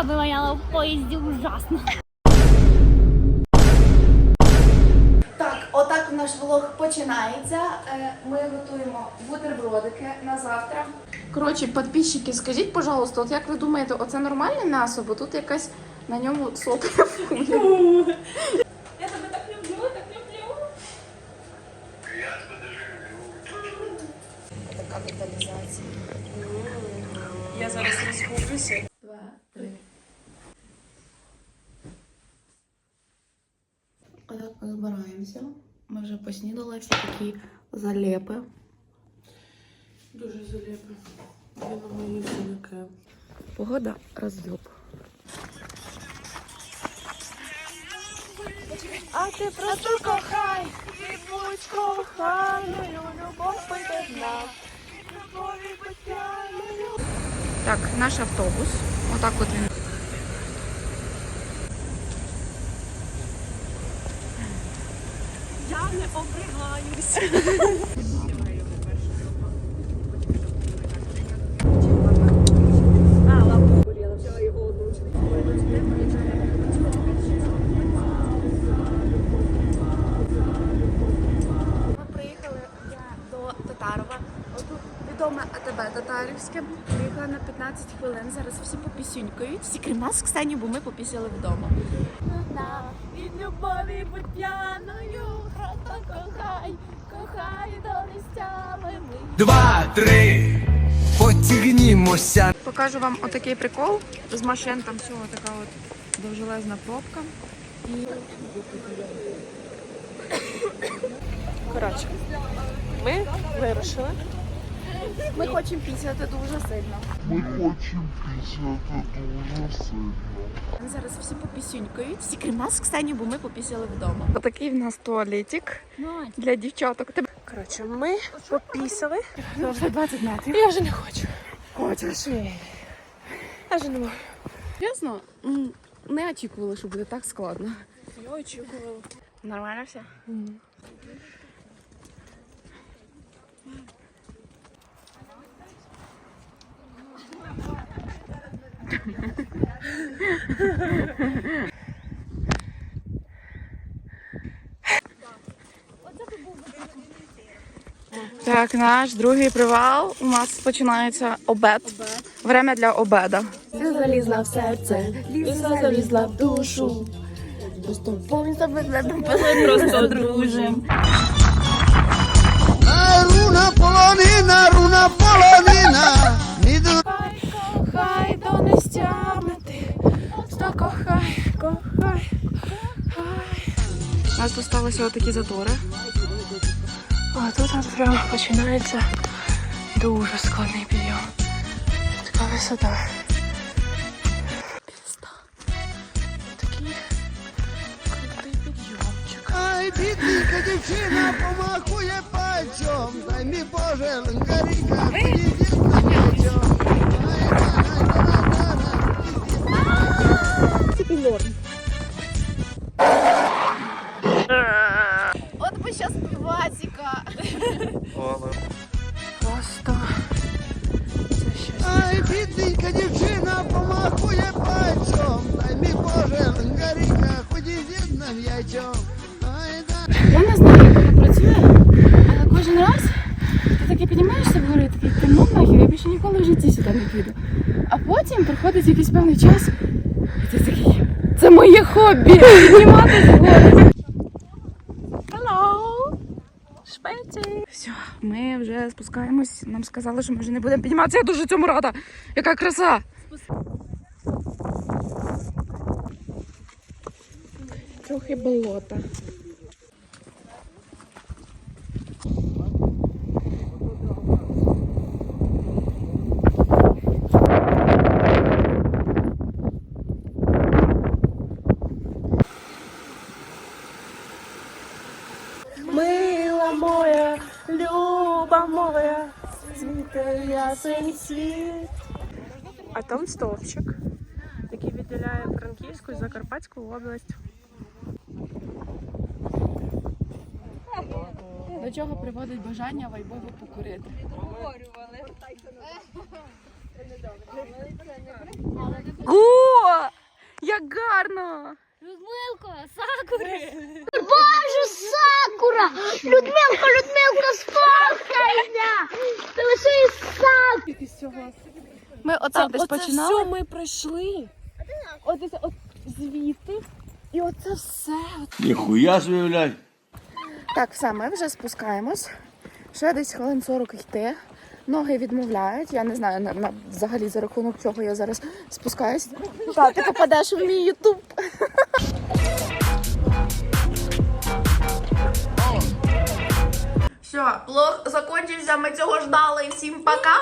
собака бы воняла в поезде ужасно. Так, отак наш влог починається. Е, Ми готуємо бутербродики на завтра. Коротше, підписчики, скажіть, пожалуйста, от як ви думаєте, оце нормальне м'ясо, бо тут якась на ньому сопля. Я тебе так люблю, так люблю. Така деталізація. Я зараз розгублюся. Два, три. Отак ми збираємося. Ми вже поснідали всі такі залепи. Дуже заліпо. Я на мої сумки. Погода роздюб. А ти просто кохай, і будь коханою, любов поєдна. Любові потяною. Так, наш автобус. Отак от він. Не обригаюсь. Ми приїхали до Татарова. Отут відоме АТБ Татарівське. Приїхали на 15 хвилин. Зараз всі попісюнькають. Всі крім нас, кстати, бо ми попісяли вдома. Від любові будь п'яною, кохай, кохай до нестями ми. Два, три, потягнімося. Покажу вам отакий прикол. З машин там всього така от довжелезна пробка. І... Коротше, ми вирушили. Ми хочемо пісяти дуже сильно. Ми хочемо пісяти дуже сильно. Зараз всі попісюнькають. Всі крім нас, кстати, бо ми попісяли вдома. Отакий в нас туалетик для дівчаток. Коротше, ми попісали. вже 20 метрів. Я вже не хочу. Хочеш? Я вже не можу. Чесно, не очікували, що буде так складно. Я очікувала. Нормально все? Так, наш другий привал. У нас починається обед. Время для обеда. Ти залізла в серце, лізла, залізла в душу. Просто повністю виглядом просто дружим. Руна полонина, тут сталися затори. А тут от прям починається дуже складний підйом. Така висота. Пізда. Такий крутий підйомчик. Ай, бідненька дівчина помахує пальцем. Дай мій Боже, лангаріка, Просто це щось. Ай, бідненька дівчина помахує пальцем. Дай мій Боже, лангаріка, підійдіть на м'ячом. Ай, да. Я не знаю, як воно працює, але кожен раз ти таки піднімаєшся вгору і такий, ти ну нахер, я більше ніколи в житті сюди не піду. А потім приходить якийсь певний час, і ти такий, це моє хобі, підніматися вгору. Шпеці! Все, ми вже спускаємось. Нам сказали, що ми вже не будемо підніматися. Я дуже цьому рада. Яка краса! Трохи болота. Мила моя, люба моя, світе ясень світ. А там стовпчик, який відділяє Франківську і Закарпатську область. До чого приводить бажання вайбово покурити? О! Як гарно! Людмилко, Сакура. Боже, Сакура! Людмилко, Людмилко, сфоткайся! Ти лише Сакура. Ми оце десь починали. все ми пройшли. От, ось- от звідти. І оце все. Ніхуя собі, блядь. Так, все, ми вже спускаємось. Ще десь хвилин 40 йти. Ноги відмовляють. Я не знаю на, на, взагалі за рахунок чого я зараз спускаюсь. Та, ти попадеш в мій ютуб. Все, блог закончився, ми цього ждали. Всім пока!